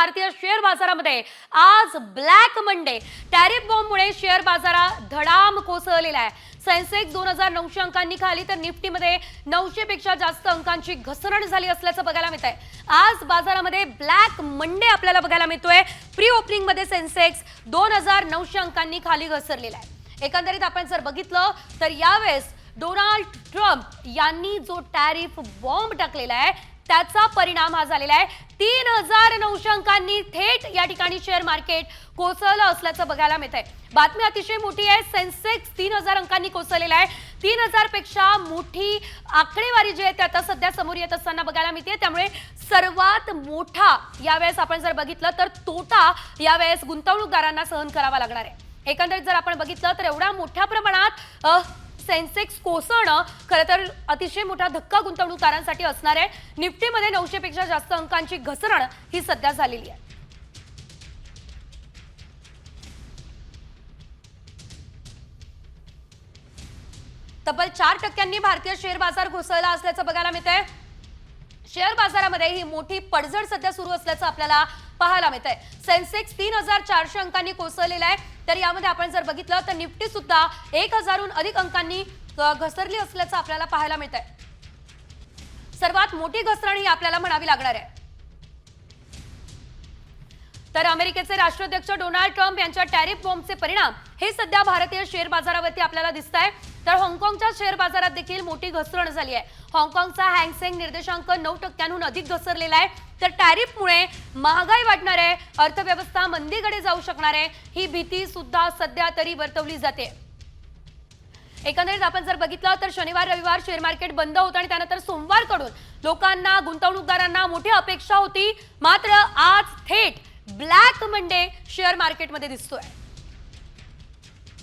भारतीय शेअर बाजारामध्ये. आज ब्लॅक मंडे. टॅरिफ बॉम्बमुळे शेअर बाजारात धडाम कोसळलेला आहे. सेन्सेक्स दोन हजार नऊशे अंकांनी खाली तर निफ्टीमध्ये नऊशे पेक्षा जास्त अंकांची घसरण झाली असल्याचं बघायला मिळत आहे आज बाजारामध्ये ब्लॅक मंडे आपल्याला बघायला मिळतोय. प्री ओपनिंगमध्ये सेन्सेक्स दोन हजार नऊशे अंकांनी खाली घसरलेला आहे. एकंदरीत आपण जर बघितलं तर यावेळेस डोनाल्ड ट्रम्प यांनी जो टॅरिफ बॉम्ब टाकलेला आहे त्याचा परिणाम हा झालेला आहे. तीन हजार नऊशे अंकांनी थेट या ठिकाणी शेअर मार्केट कोसळलं असल्याचं बघायला मिळत आहे बातमी अतिशय मोठी आहे. सेन्सेक्स तीन हजार अंकांनी कोसळलेला आहे. तीन हजारपेक्षा मोठी आकडेवारी जी आहे ती आता सध्या समोर येत असताना बघायला मिळते. त्यामुळे सर्वात मोठा यावेळेस आपण जर बघितलं तर तोटा यावेळेस गुंतवणूकदारांना सहन करावा लागणार आहे. एकंदरीत जर आपण बघितलं तर एवढ्या मोठ्या प्रमाणात सेन्सेक्स कोसळणं खरं तर अतिशय मोठा धक्का गुंतवणूकदारांसाठी असणार आहे. निफ्टीमध्ये नऊशेपेक्षा जास्त अंकांची घसरण ही सध्या झालेली आहे. तब्बल चार टक्क्यांनी भारतीय शेअर बाजार घुसळला असल्याचं बघायला मिळत आहे शेअर बाजारामध्ये ही मोठी पडझड सध्या सुरू असल्याचं आपल्याला पाहायला मिळत आहे. सेन्सेक्स तीन हजार चारशे अंकांनी कोसळलेला आहे. तर यामध्ये आपण जर बघितलं तर निफ्टी सुद्धा एक हजारहून अधिक अंकांनी घसरली असल्याचं आपल्याला पाहायला मिळत आहे. सर्वात मोठी घसरण ही आपल्याला म्हणावी लागणार आहे. तर अमेरिकेचे राष्ट्राध्यक्ष डोनाल्ड ट्रम्प यांच्या टॅरिफ बॉम्बचे परिणाम हे सध्या भारतीय शेअर बाजारावरती आपल्याला दिसत आहे तर हाँगकाँगच्या शेअर बाजारात देखील मोठी घसरण झाली आहे. हाँगकाँगचा हँगसेंग निर्देशांक नऊ टक्क्यांहून अधिक घसरलेला आहे. तर टॅरिफमुळे महागाई वाढणार आहे. अर्थव्यवस्था मंदीकडे जाऊ शकणार आहे. ही भीती सुद्धा सध्या तरी वर्तवली जाते. एकंदरीत आपण जर बघितलं तर शनिवार रविवार शेअर मार्केट बंद होतं आणि त्यानंतर सोमवारकडून लोकांना गुंतवणूकदारांना मोठी अपेक्षा होती. मात्र आज थेट ब्लॅक मंडे शेअर मार्केटमध्ये दिसतोय.